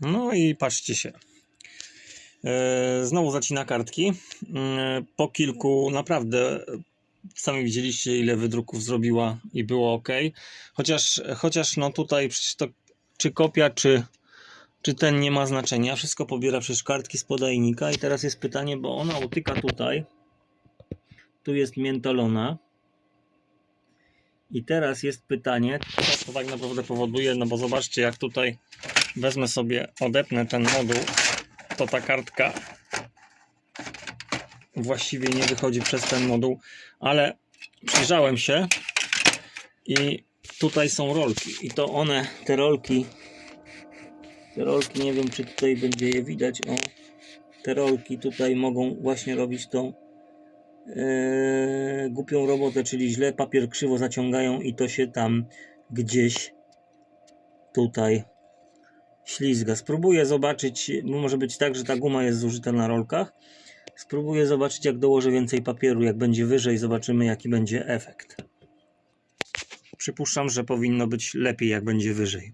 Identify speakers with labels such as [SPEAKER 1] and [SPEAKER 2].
[SPEAKER 1] No i patrzcie się. E, Znowu zacina kartki. E, Po kilku, naprawdę, sami widzieliście, ile wydruków zrobiła i było ok. Chociaż, chociaż no tutaj to czy kopia, czy, czy ten nie ma znaczenia. Wszystko pobiera przecież kartki z podajnika. I teraz jest pytanie, bo ona utyka tutaj. Tu jest miętolona. I teraz jest pytanie, co to tak naprawdę powoduje, no bo zobaczcie, jak tutaj wezmę sobie, odepnę ten moduł, to ta kartka właściwie nie wychodzi przez ten moduł, ale przyjrzałem się i tutaj są rolki. I to one, te rolki, te rolki, nie wiem czy tutaj będzie je widać, o, te rolki tutaj mogą właśnie robić tą e, głupią robotę, czyli źle papier krzywo zaciągają i to się tam gdzieś tutaj ślizga. Spróbuję zobaczyć, bo może być tak, że ta guma jest zużyta na rolkach. Spróbuję zobaczyć, jak dołożę więcej papieru, jak będzie wyżej, zobaczymy, jaki będzie efekt. Przypuszczam, że powinno być lepiej, jak będzie wyżej.